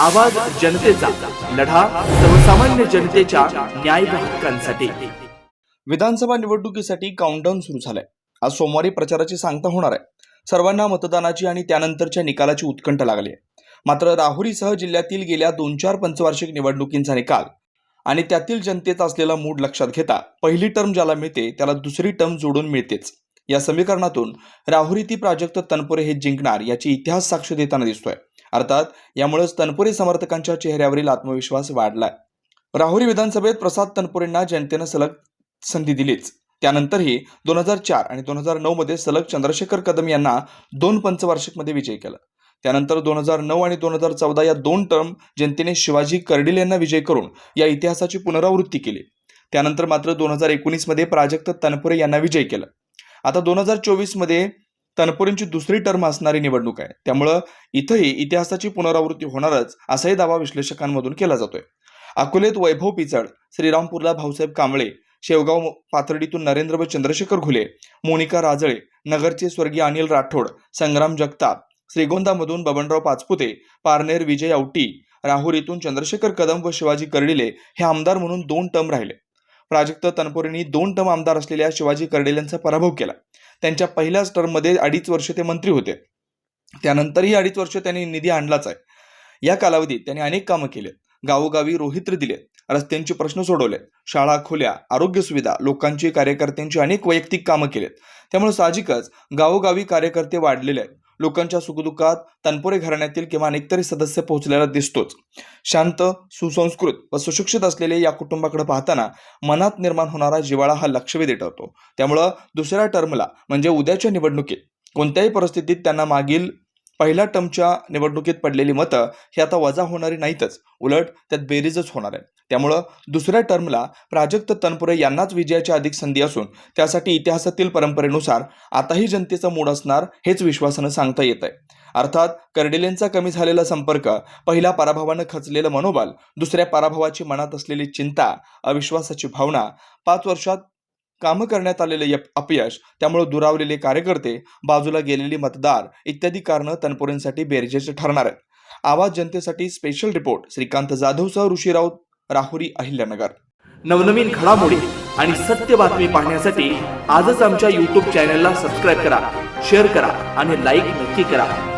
आवाज जनतेचा लढा सर्वसामान्य जनतेच्या न्याय हक्कांसाठी. विधानसभा निवडणुकीसाठी काउंटडाऊन सुरू झालाय. आज सोमवारी प्रचाराची सांगता होणार आहे. सर्वांना मतदानाची आणि त्यानंतरच्या निकालाची उत्कंठ लागली आहे. मात्र राहुरीसह जिल्ह्यातील गेल्या दोन चार पंचवार्षिक निवडणुकींचा निकाल आणि त्यातील जनतेचा असलेला मूड लक्षात घेता पहिली टर्म ज्याला मिळते त्याला दुसरी टर्म जोडून मिळतेच. या समीकरणातून राहुरी ती प्राजक्त तनपुरे हे जिंकणार याची इतिहास साक्ष देताना दिसतोय. अर्थात यामुळेच तनपुरे समर्थकांच्या चेहऱ्यावरील आत्मविश्वास वाढलाय. राहुरी विधानसभेत प्रसाद तनपुरेंना जनतेनं सलग संधी दिलीच. त्यानंतरही दोन हजार चार आणि दोन हजार नऊ मध्ये सलग चंद्रशेखर कदम यांना दोन पंचवार्षिकमध्ये विजय केला. त्यानंतर दोन हजार नऊ आणि दोन हजार चौदा या दोन टर्म जनतेने शिवाजी कर्डिल यांना विजय करून या इतिहासाची पुनरावृत्ती केली. त्यानंतर मात्र दोन हजार एकोणीसमध्ये प्राजक्त तनपुरे यांना विजय केला. आता दोन हजार चोवीसमध्ये तनपुरेंची दुसरी टर्म असणारी निवडणूक आहे. त्यामुळं इथंही इतिहासाची पुनरावृत्ती होणारच असाही दावा विश्लेषकांमधून केला जातोय. अकोलेत वैभव पिचड श्रीरामपूरला भाऊसाहेब कांबळे शेवगाव पाथर्डीतून नरेंद्र व चंद्रशेखर घुले मोनिका राजळे नगरचे स्वर्गीय अनिल राठोड संग्राम जगताप श्रीगोंदामधून बबनराव पाचपुते पारनेर विजय औटी राहुरीतून चंद्रशेखर कदम व शिवाजी कर्डिले हे आमदार म्हणून दोन टर्म राहिले. प्राजक्त तनपुरेंनी दोन टर्म आमदार असलेल्या शिवाजी कर्डेल यांचा पराभव केला. त्यांच्या पहिल्याच टर्ममध्ये अडीच वर्ष ते मंत्री होते. त्यानंतरही अडीच वर्ष त्यांनी निधी आणलाच आहे. या कालावधीत त्यांनी अनेक कामं केली. गावोगावी रोहित्र दिले. रस्त्यांचे प्रश्न सोडवले. शाळा खोल्या. आरोग्य सुविधा. लोकांची कार्यकर्त्यांची अनेक वैयक्तिक कामं केलेत. त्यामुळे साहजिकच गावोगावी कार्यकर्ते वाढलेले आहेत. लोकांच्या सुखदुःखात तनपुरे घराण्यातील किमान एकतरी सदस्य पोहोचलेला दिसतोच. शांत सुसंस्कृत व सुशिक्षित असलेले या कुटुंबाकडे पाहताना मनात निर्माण होणारा जिवाळा हा लक्षवेधी ठरतो. त्यामुळं दुसऱ्या टर्मला म्हणजे उद्याच्या निवडणुकीत कोणत्याही परिस्थितीत त्यांना मागील पहिल्या टर्मच्या निवडणुकीत पडलेली मतं ही आता वजा होणारी नाहीतच. उलट त्यात बेरीजच होणार आहे. त्यामुळं दुसऱ्या टर्मला प्राजक्त तनपुरे यांनाच विजयाची अधिक संधी असून त्यासाठी इतिहासातील परंपरेनुसार आताही जनतेचा मूड असणार हेच विश्वासानं सांगता येत आहे. अर्थात कर्डिलेंचा कमी झालेला संपर्क पहिल्या पराभवानं खचलेलं मनोबल दुसऱ्या पराभवाची मनात असलेली चिंता अविश्वासाची भावना पाच वर्षात कामं करण्यात आलेले अपयश त्यामुळे दुरावलेले कार्यकर्ते बाजूला गेलेले मतदार इत्यादी कारणं तनपुरेंसाठी बेरजेचे ठरणार आहेत. आवाज जनतेसाठी स्पेशल रिपोर्ट श्रीकांत जाधवसह ऋषीराव राहुरी अहिल्यानगर. नवनवीन घडामोडी आणि सत्य बातमी पाहण्यासाठी आजच आमच्या यूट्यूब चॅनलला सबस्क्राईब करा शेअर करा आणि लाईक नक्की करा.